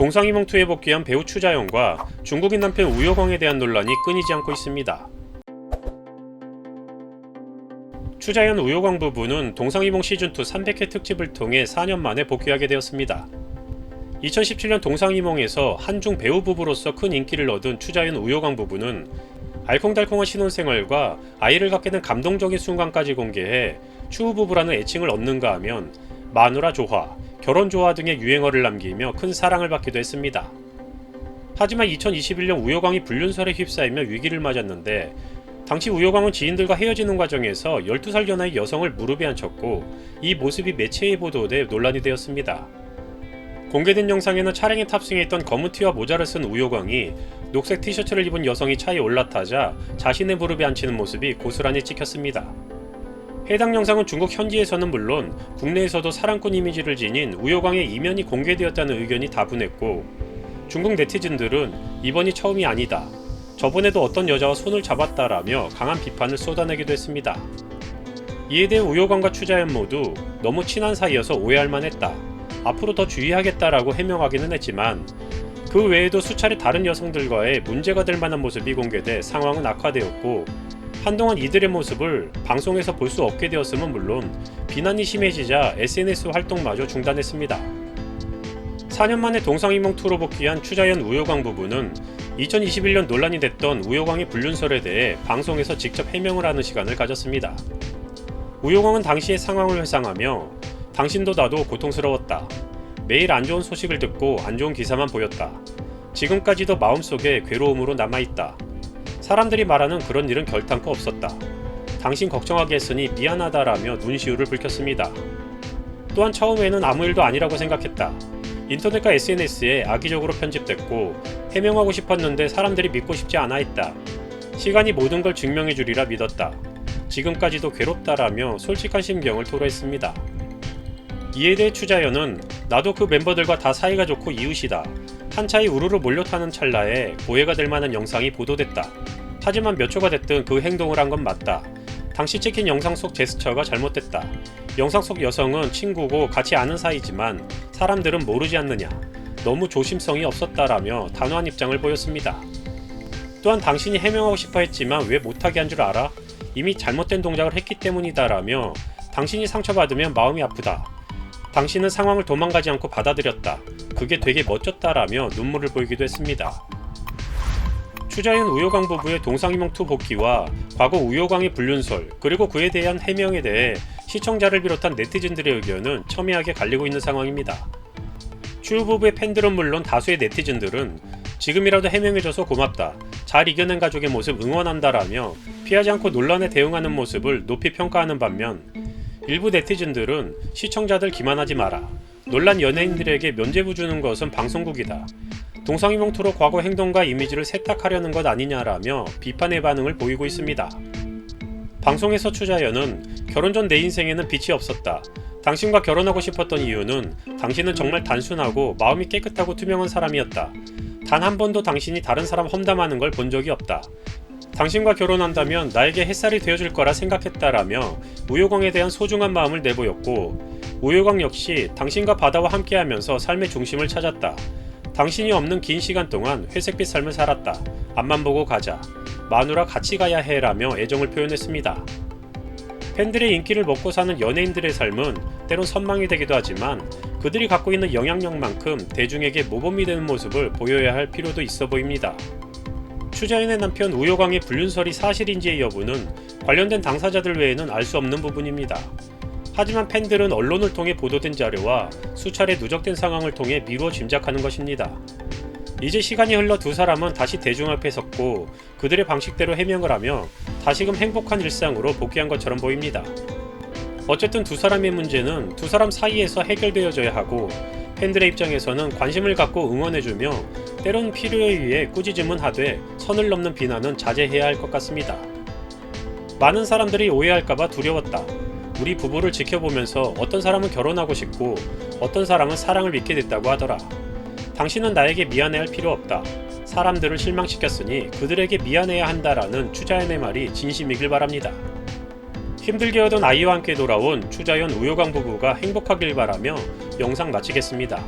동상이몽2에 복귀한 배우 추자연과 중국인 남편 우효광에 대한 논란이 끊이지 않고 있습니다. 추자연 우효광 부부는 동상이몽 시즌2 300회 특집을 통해 4년 만에 복귀하게 되었습니다. 2017년 동상이몽에서 한중 배우 부부로서 큰 인기를 얻은 추자연 우효광 부부는 알콩달콩한 신혼생활과 아이를 갖게 된 감동적인 순간까지 공개해 추후 부부라는 애칭을 얻는가 하면 마누라 조화, 결혼 조화 등의 유행어를 남기며 큰 사랑을 받기도 했습니다. 하지만 2021년 우효광이 불륜설에 휩싸이며 위기를 맞았는데 당시 우효광은 지인들과 헤어지는 과정에서 12살 연하의 여성을 무릎에 앉혔고 이 모습이 매체에 보도돼 논란이 되었습니다. 공개된 영상에는 차량에 탑승해 있던 검은 티와 모자를 쓴 우효광이 녹색 티셔츠를 입은 여성이 차에 올라타자 자신의 무릎에 앉히는 모습이 고스란히 찍혔습니다. 해당 영상은 중국 현지에서는 물론 국내에서도 사랑꾼 이미지를 지닌 우효광의 이면이 공개되었다는 의견이 다분했고 중국 네티즌들은 이번이 처음이 아니다. 저번에도 어떤 여자와 손을 잡았다라며 강한 비판을 쏟아내기도 했습니다. 이에 대해 우효광과 추자연 모두 너무 친한 사이여서 오해할 만했다. 앞으로 더 주의하겠다라고 해명하기는 했지만 그 외에도 수차례 다른 여성들과의 문제가 될 만한 모습이 공개돼 상황은 악화되었고 한동안 이들의 모습을 방송에서 볼 수 없게 되었음은 물론 비난이 심해지자 SNS 활동마저 중단했습니다. 4년 만에 동상이몽2로 복귀한 추자연 우효광 부부는 2021년 논란이 됐던 우효광의 불륜설에 대해 방송에서 직접 해명을 하는 시간을 가졌습니다. 우효광은 당시의 상황을 회상하며 당신도 나도 고통스러웠다. 매일 안 좋은 소식을 듣고 안 좋은 기사만 보였다. 지금까지도 마음속에 괴로움으로 남아있다. 사람들이 말하는 그런 일은 결탄코 없었다. 당신 걱정하게 했으니 미안하다라며 눈시울을 붉혔습니다. 또한 처음에는 아무 일도 아니라고 생각했다. 인터넷과 SNS에 악의적으로 편집됐고 해명하고 싶었는데 사람들이 믿고 싶지 않아 했다. 시간이 모든 걸 증명해 주리라 믿었다. 지금까지도 괴롭다라며 솔직한 심경을 토로했습니다. 이에 대해 추자연은 나도 그 멤버들과 다 사이가 좋고 이웃이다. 한차히 우르르 몰려타는 찰나에 오해가 될 만한 영상이 보도됐다. 하지만 몇 초가 됐든 그 행동을 한 건 맞다. 당시 찍힌 영상 속 제스처가 잘못됐다. 영상 속 여성은 친구고 같이 아는 사이지만 사람들은 모르지 않느냐. 너무 조심성이 없었다라며 단호한 입장을 보였습니다. 또한 당신이 해명하고 싶어 했지만 왜 못하게 한 줄 알아? 이미 잘못된 동작을 했기 때문이다라며 당신이 상처받으면 마음이 아프다. 당신은 상황을 도망가지 않고 받아들였다. 그게 되게 멋졌다라며 눈물을 보이기도 했습니다. 추자연 우효광 부부의 동상이몽2 복귀와 과거 우효광의 불륜설 그리고 그에 대한 해명에 대해 시청자를 비롯한 네티즌들의 의견은 첨예하게 갈리고 있는 상황입니다. 추 부부의 팬들은 물론 다수의 네티즌들은 지금이라도 해명해줘서 고맙다. 잘 이겨낸 가족의 모습 응원한다라며 피하지 않고 논란에 대응하는 모습을 높이 평가하는 반면 일부 네티즌들은 시청자들 기만하지 마라. 논란 연예인들에게 면죄부 주는 것은 방송국이다. 동상이몽투로 과거 행동과 이미지를 세탁하려는 것 아니냐라며 비판의 반응을 보이고 있습니다. 방송에서 추자연은 결혼 전 내 인생에는 빛이 없었다. 당신과 결혼하고 싶었던 이유는 당신은 정말 단순하고 마음이 깨끗하고 투명한 사람이었다. 단 한 번도 당신이 다른 사람 험담하는 걸 본 적이 없다. 당신과 결혼한다면 나에게 햇살이 되어줄 거라 생각했다라며 우효광에 대한 소중한 마음을 내보였고 우효광 역시 당신과 바다와 함께하면서 삶의 중심을 찾았다. 당신이 없는 긴 시간 동안 회색빛 삶을 살았다. 앞만 보고 가자. 마누라 같이 가야 해 라며 애정을 표현했습니다. 팬들의 인기를 먹고 사는 연예인들의 삶은 때론 선망이 되기도 하지만 그들이 갖고 있는 영향력만큼 대중에게 모범이 되는 모습을 보여야 할 필요도 있어 보입니다. 추자연의 남편 우효광의 불륜설이 사실인지의 여부는 관련된 당사자들 외에는 알 수 없는 부분입니다. 하지만 팬들은 언론을 통해 보도된 자료와 수차례 누적된 상황을 통해 미루어 짐작하는 것입니다. 이제 시간이 흘러 두 사람은 다시 대중 앞에 섰고 그들의 방식대로 해명을 하며 다시금 행복한 일상으로 복귀한 것처럼 보입니다. 어쨌든 두 사람의 문제는 두 사람 사이에서 해결되어져야 하고 팬들의 입장에서는 관심을 갖고 응원해주며 때론 필요에 의해 꾸짖음은 하되 선을 넘는 비난은 자제해야 할 것 같습니다. 많은 사람들이 오해할까봐 두려웠다. 우리 부부를 지켜보면서 어떤 사람은 결혼하고 싶고 어떤 사람은 사랑을 믿게 됐다고 하더라. 당신은 나에게 미안해할 필요 없다. 사람들을 실망시켰으니 그들에게 미안해야 한다라는 추자연의 말이 진심이길 바랍니다. 힘들게 하던 아이와 함께 돌아온 추자연 우효광 부부가 행복하길 바라며 영상 마치겠습니다.